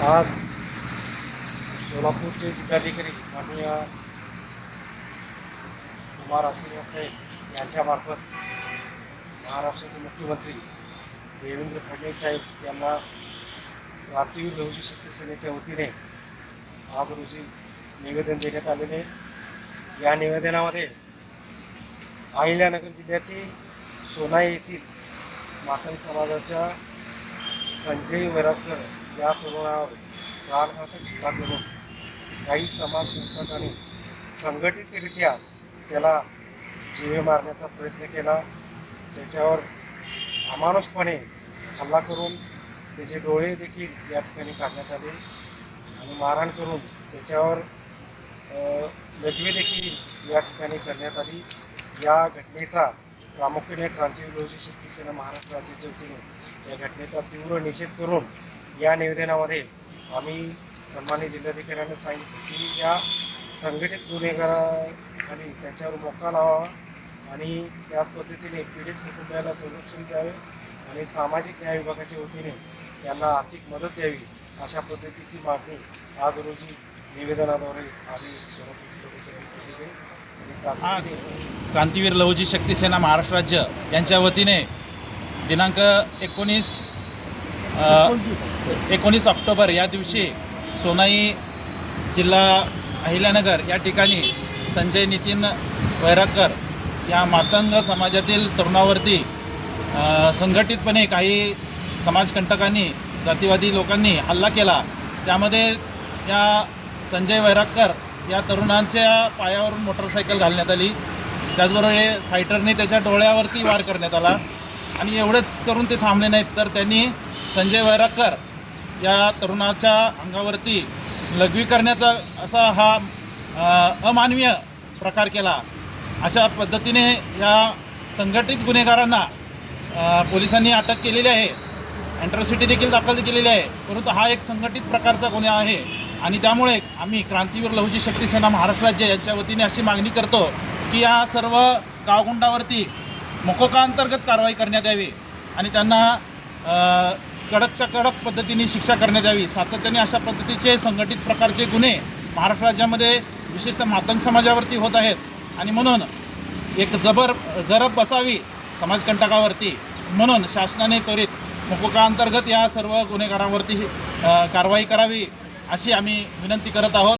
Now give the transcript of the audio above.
आज सोलापूरचे जिल्हाधिकारी माननीय कुमार आशीर्वाद साहेब यांच्यामार्फत महाराष्ट्राचे मुख्यमंत्री देवेंद्र फडणवीस साहेब यांना क्रांतीवीर लहुजी शक्ती सेनेच्या वतीने आज रोजी निवेदन देण्यात आलेले आहे. या निवेदनामध्ये अहिल्यानगर जिल्ह्यातील सोनाई येथील मातंग समाजाच्या संजय वराडकर या तरुणावर प्राणघातक हल्ला करून काही समाजकंटकांनी संघटितरित्या त्याला जीवे मारण्याचा प्रयत्न केला. त्याच्यावर अमानुषपणे हल्ला करून त्याचे डोळे देखील या ठिकाणी काढण्यात आले आणि मारहाण करून त्याच्यावर लघवी देखील या ठिकाणी करण्यात आली. या घटनेचा प्रामुख्याने क्रांतीवीर लहुजी शक्ती सेना महाराष्ट्र राज्याच्या वतीने या घटनेचा तीव्र निषेध करून या निवेदनामध्ये आम्ही सन्मान्य जिल्हाधिकाऱ्यांना सांगितले की या संघटित गुन्हेगारांनी त्यांच्यावर मोका लावावा आणि त्याच पद्धतीने पीडित कुटुंबियाला संरक्षण द्यावे आणि सामाजिक न्याय विभागाच्या वतीने त्यांना आर्थिक मदत द्यावी अशा पद्धतीची मागणी आज रोजी निवेदनाद्वारे आम्ही आणि आज क्रांतीवीर लवजी शक्ती सेना महाराष्ट्र राज्य यांच्या वतीने दिनांक एकोणीस एकोणीस ऑक्टोबर या दिवशी सोनाई जिल्हा अहिल्यानगर या ठिकाणी संजय नितीन वैराकर या मातंग समाजातील तरुणावरती संघटितपणे काही समाजकंटकांनी जातीवादी लोकांनी हल्ला केला. त्यामध्ये या संजय वैराकर या तरुणांच्या पायावरून मोटरसायकल घालण्यात आली. त्याचबरोबर हे फायटरने त्याच्या डोळ्यावरती वार करण्यात आला. आणि एवढेच करून ते थांबले नाहीत तर त्यांनी संजय वैराकर या तरुणाच्या अंगावरती लघवी करण्याचा असा हा अमानवीय प्रकार केला. अशा पद्धतीने या संघटित गुन्हेगारांना पोलिसांनी अटक केलेली आहे. अँट्रॉसिटी देखील दाखल केलेली आहे. परंतु हा एक संघटित प्रकारचा गुन्हा आहे आणि त्यामुळे आम्ही क्रांतीवीर लहुजी शक्ती सेना महाराष्ट्र राज्य यांच्या वतीने अशी मागणी करतो की या सर्व गावगुंडावरती मकोकाअंतर्गत कारवाई करण्यात यावी आणि त्यांना कडकच्या कडक पद्धतीने शिक्षा करण्यात यावी. सातत्याने अशा पद्धतीचे संघटित प्रकारचे गुन्हे महाराष्ट्र राज्यामध्ये विशेषतः मातंग समाजावरती होत आहेत. आणि म्हणून एक जबर जरब बसावी समाजकंटकावरती म्हणून शासनाने त्वरित मकोका अंतर्गत या सर्व गुन्हेगारांवरती कारवाई करावी अशी आम्ही विनंती करत आहोत.